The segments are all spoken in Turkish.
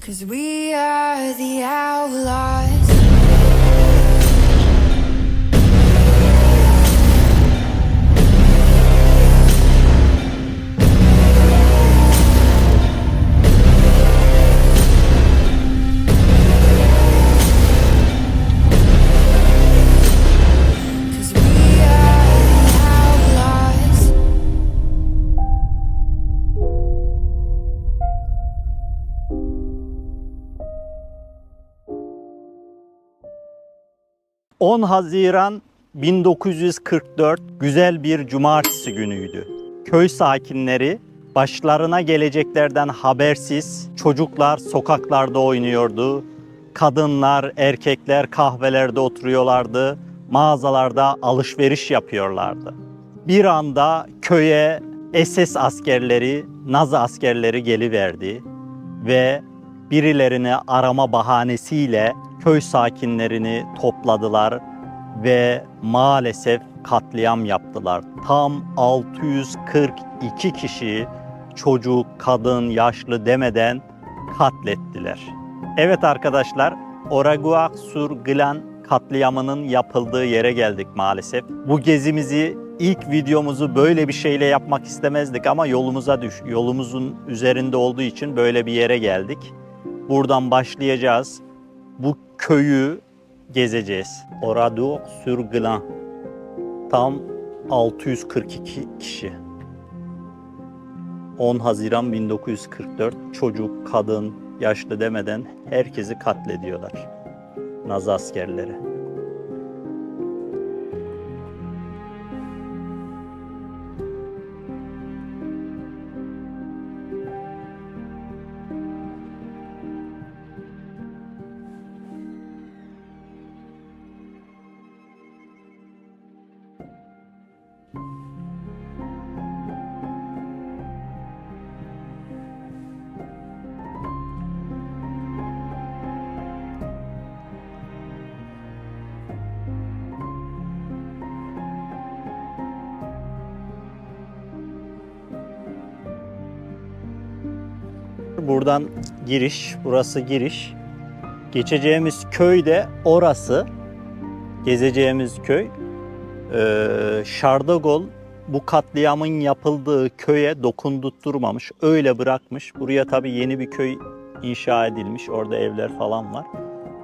Cause we are the outlaws. 10 Haziran 1944 güzel bir cumartesi günüydü. Köy sakinleri başlarına geleceklerden habersiz çocuklar sokaklarda oynuyordu. Kadınlar, erkekler kahvelerde oturuyorlardı. Mağazalarda alışveriş yapıyorlardı. Bir anda köye SS askerleri, Nazi askerleri geliverdi ve birilerini arama bahanesiyle köy sakinlerini topladılar ve maalesef katliam yaptılar. Tam 642 kişi çocuk, kadın, yaşlı demeden katlettiler. Evet arkadaşlar, Oraguak Sur Glan katliamının yapıldığı yere geldik maalesef. Bu gezimizi ilk videomuzu böyle bir şeyle yapmak istemezdik ama yolumuza düş, yolumuzun üzerinde olduğu için böyle bir yere geldik. Buradan başlayacağız. Bu köyü gezeceğiz. Oradour sur. Tam 642 kişi. 10 Haziran 1944 çocuk, kadın, yaşlı demeden herkesi katlediyorlar. Nazi askerleri. Buradan giriş, burası giriş. Geçeceğimiz köy de orası. Gezeceğimiz köy. Ee, Şardagol bu katliamın yapıldığı köye dokundurtmamış. Öyle bırakmış. Buraya tabii yeni bir köy inşa edilmiş. Orada evler falan var.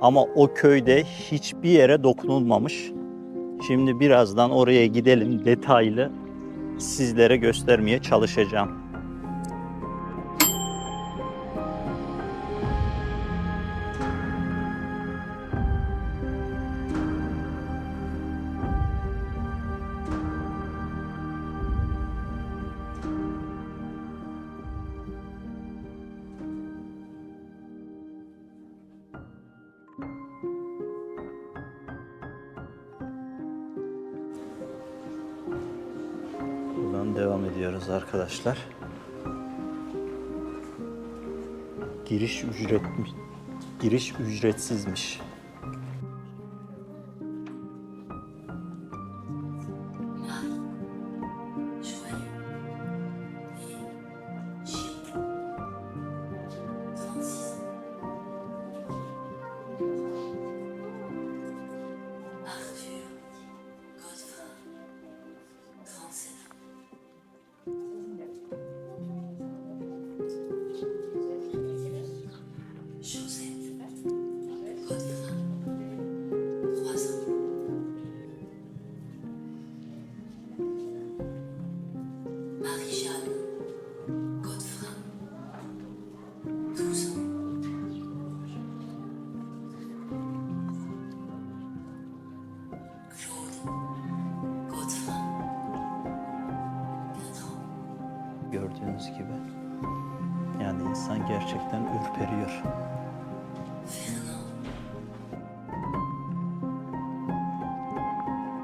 Ama o köyde hiçbir yere dokunulmamış. Şimdi birazdan oraya gidelim detaylı sizlere göstermeye çalışacağım. Buradan devam ediyoruz arkadaşlar. Giriş ücret giriş ücretsizmiş.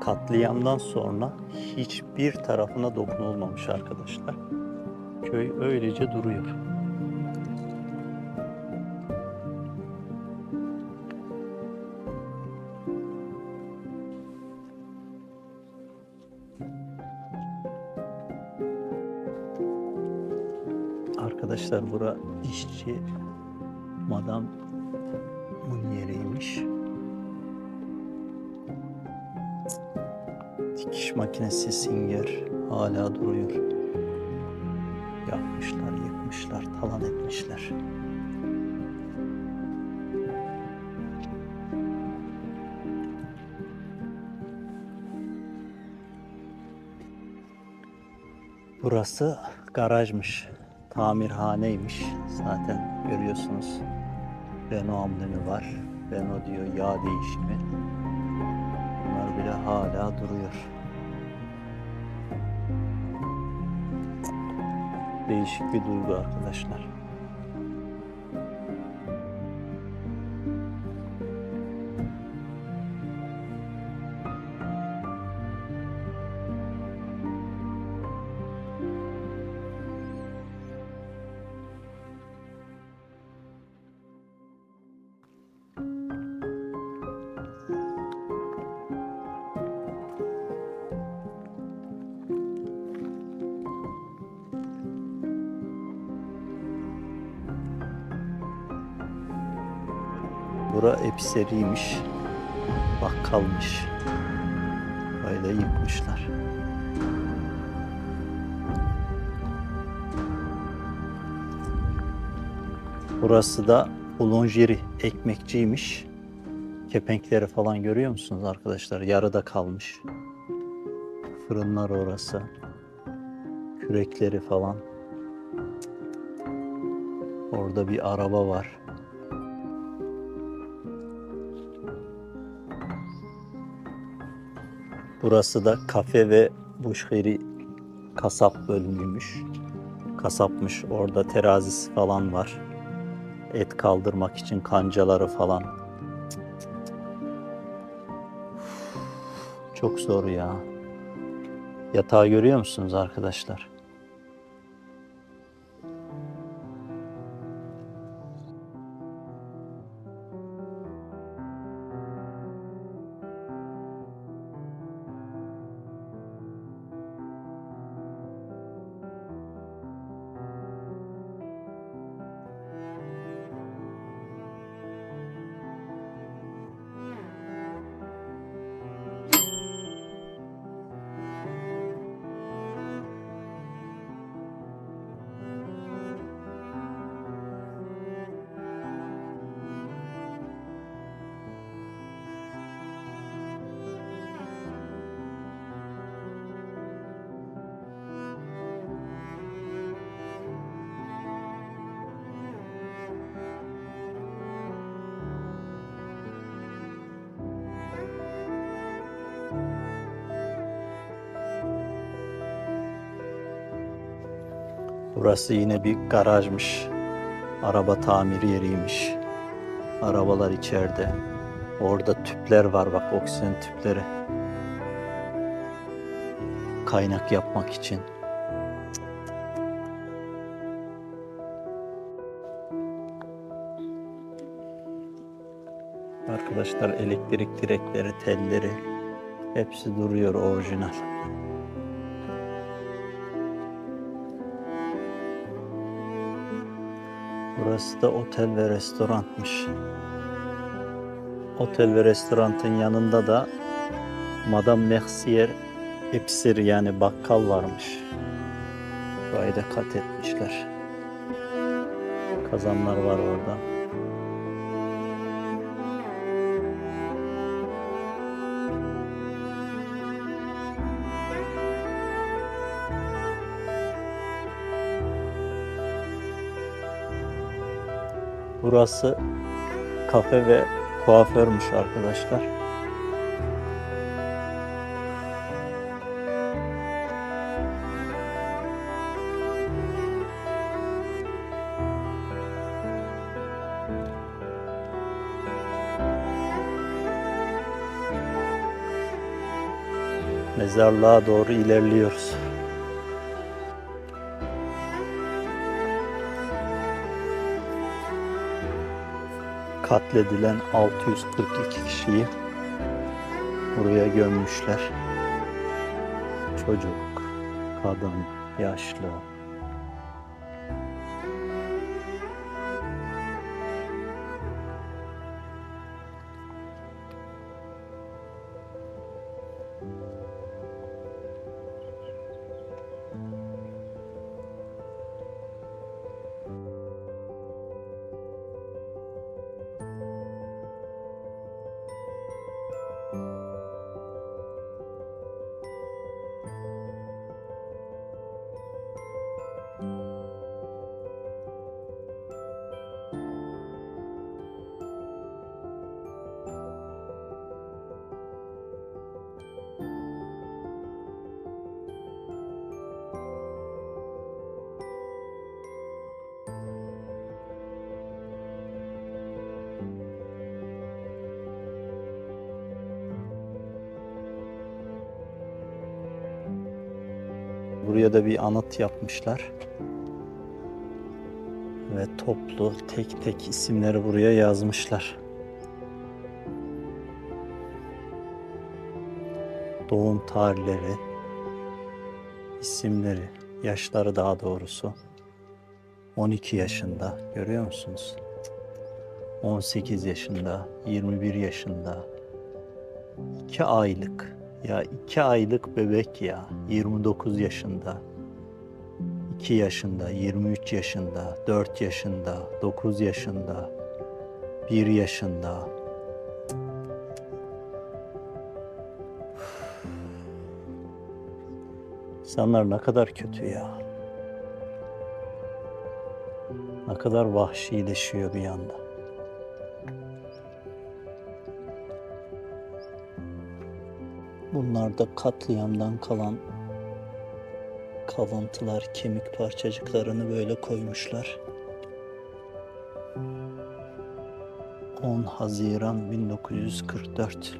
Katliamdan sonra hiçbir tarafına dokunulmamış arkadaşlar. Köy öylece duruyor. Arkadaşlar bura işçi Madamın Dikiş makinesi Singer hala duruyor. Yakmışlar, yıkmışlar, talan etmişler. Burası garajmış. Tamirhaneymiş. Zaten görüyorsunuz. Renault amblemi var. Renault diyor yağ değişimi. Hala duruyor. Değişik bir duygu arkadaşlar. Bura episeriymiş. Bakkalmış. Böyle yıkmışlar. Burası da bulonjeri ekmekçiymiş. Kepenkleri falan görüyor musunuz arkadaşlar? Yarıda kalmış. Fırınlar orası. Kürekleri falan. Orada bir araba var. Burası da kafe ve buşheri kasap bölümüymüş. Kasapmış. Orada terazisi falan var. Et kaldırmak için kancaları falan. Çok zor ya. Yatağı görüyor musunuz arkadaşlar? Burası yine bir garajmış. Araba tamir yeriymiş. Arabalar içeride. Orada tüpler var bak oksijen tüpleri. Kaynak yapmak için. Arkadaşlar elektrik direkleri, telleri hepsi duruyor orijinal. Burası da otel ve restoranmış. Otel ve restoranın yanında da Madame Mercier Epsir yani bakkal varmış. Burayı da kat etmişler. Kazanlar var orada. Burası kafe ve kuaförmüş arkadaşlar. Mezarlığa doğru ilerliyoruz. Katledilen 642 kişiyi buraya gömmüşler. Çocuk, kadın, yaşlı. Buraya da bir anıt yapmışlar. Ve toplu tek tek isimleri buraya yazmışlar. Doğum tarihleri, isimleri, yaşları daha doğrusu. 12 yaşında görüyor musunuz? 18 yaşında, 21 yaşında, 2 aylık. Ya 2 aylık bebek ya. 29 yaşında. 2 yaşında, 23 yaşında, 4 yaşında, 9 yaşında, 1 yaşında. İnsanlar ne kadar kötü ya. Ne kadar vahşileşiyor bir anda. Bunlar da katliamdan kalan kalıntılar, kemik parçacıklarını böyle koymuşlar. 10 Haziran 1944.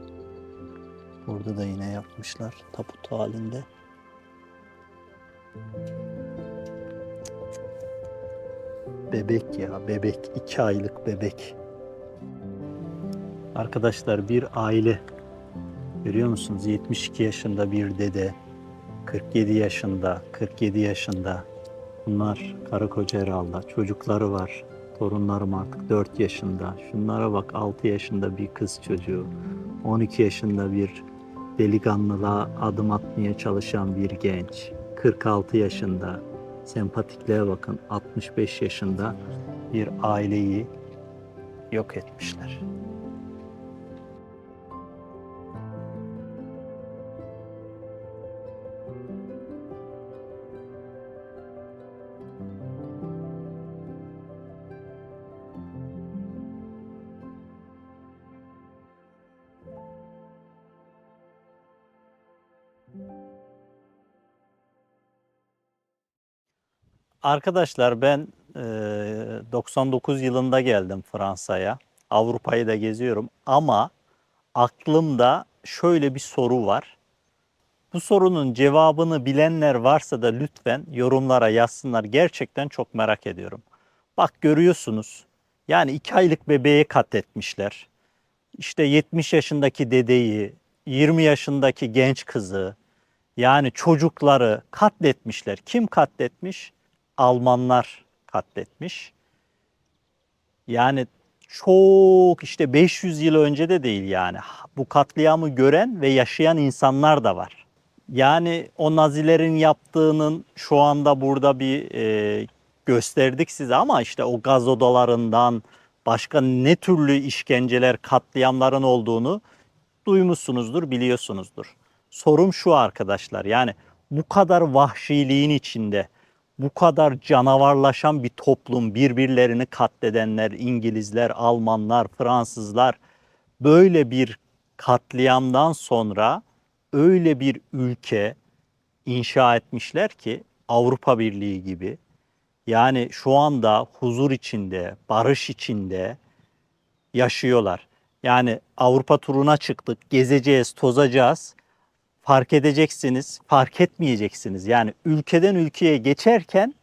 Burada da yine yapmışlar tabut halinde. Bebek ya bebek. iki aylık bebek. Arkadaşlar bir aile Görüyor musunuz? 72 yaşında bir dede, 47 yaşında, 47 yaşında. Bunlar karı koca herhalde. Çocukları var. Torunlarım artık 4 yaşında. Şunlara bak 6 yaşında bir kız çocuğu. 12 yaşında bir delikanlılığa adım atmaya çalışan bir genç. 46 yaşında. Sempatikliğe bakın 65 yaşında bir aileyi yok etmişler. Arkadaşlar ben e, 99 yılında geldim Fransa'ya. Avrupa'yı da geziyorum ama aklımda şöyle bir soru var. Bu sorunun cevabını bilenler varsa da lütfen yorumlara yazsınlar. Gerçekten çok merak ediyorum. Bak görüyorsunuz. Yani iki aylık bebeği katletmişler. İşte 70 yaşındaki dedeyi, 20 yaşındaki genç kızı, yani çocukları katletmişler. Kim katletmiş? Almanlar katletmiş. Yani çok işte 500 yıl önce de değil yani. Bu katliamı gören ve yaşayan insanlar da var. Yani o Nazilerin yaptığının şu anda burada bir e, gösterdik size ama işte o gaz odalarından başka ne türlü işkenceler, katliamların olduğunu duymuşsunuzdur, biliyorsunuzdur. Sorum şu arkadaşlar yani bu kadar vahşiliğin içinde bu kadar canavarlaşan bir toplum, birbirlerini katledenler, İngilizler, Almanlar, Fransızlar böyle bir katliamdan sonra öyle bir ülke inşa etmişler ki Avrupa Birliği gibi. Yani şu anda huzur içinde, barış içinde yaşıyorlar. Yani Avrupa turuna çıktık, gezeceğiz, tozacağız. Fark edeceksiniz, fark etmeyeceksiniz. Yani ülkeden ülkeye geçerken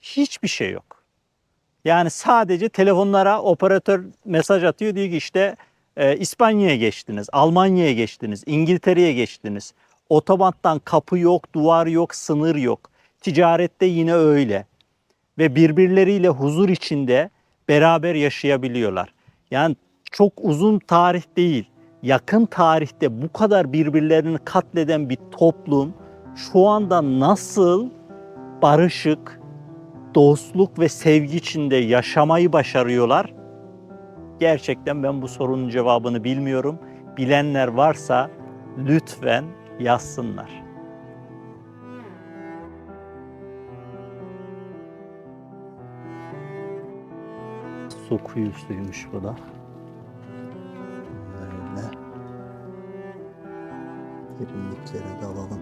hiçbir şey yok. Yani sadece telefonlara operatör mesaj atıyor diyor ki işte e, İspanya'ya geçtiniz, Almanya'ya geçtiniz, İngiltere'ye geçtiniz. Otobandan kapı yok, duvar yok, sınır yok. Ticarette yine öyle. Ve birbirleriyle huzur içinde beraber yaşayabiliyorlar. Yani çok uzun tarih değil, yakın tarihte bu kadar birbirlerini katleden bir toplum şu anda nasıl barışık, dostluk ve sevgi içinde yaşamayı başarıyorlar? Gerçekten ben bu sorunun cevabını bilmiyorum. Bilenler varsa lütfen yazsınlar. Su kuyusuymuş bu da. Derinliklere dalalım.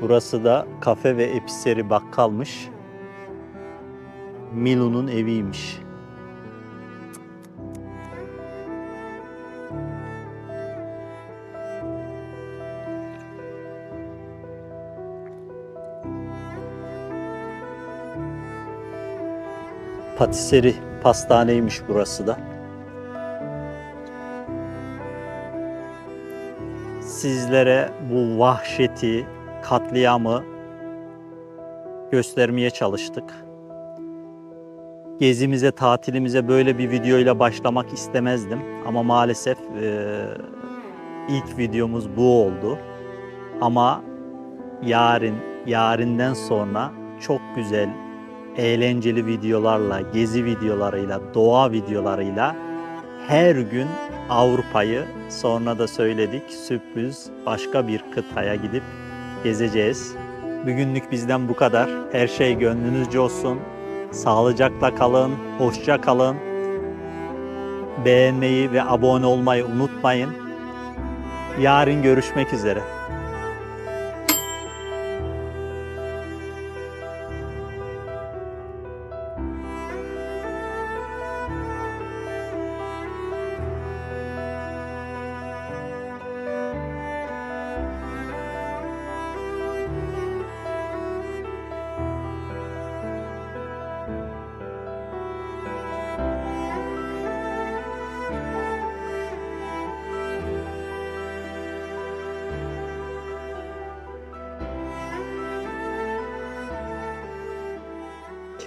Burası da kafe ve episeri bakkalmış. Milu'nun eviymiş. Patiseri pastaneymiş burası da. Sizlere bu vahşeti, katliamı göstermeye çalıştık. Gezimize, tatilimize böyle bir videoyla başlamak istemezdim ama maalesef eee, ilk videomuz bu oldu. Ama yarın, yarından sonra çok güzel, eğlenceli videolarla, gezi videolarıyla, doğa videolarıyla her gün Avrupa'yı sonra da söyledik sürpriz başka bir kıtaya gidip gezeceğiz. Bugünlük bizden bu kadar. Her şey gönlünüzce olsun. Sağlıcakla kalın, hoşça kalın. Beğenmeyi ve abone olmayı unutmayın. Yarın görüşmek üzere.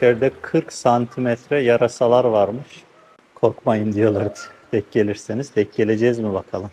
İçeride 40 santimetre yarasalar varmış. Korkmayın diyorlardı. Tek gelirseniz tek geleceğiz mi bakalım.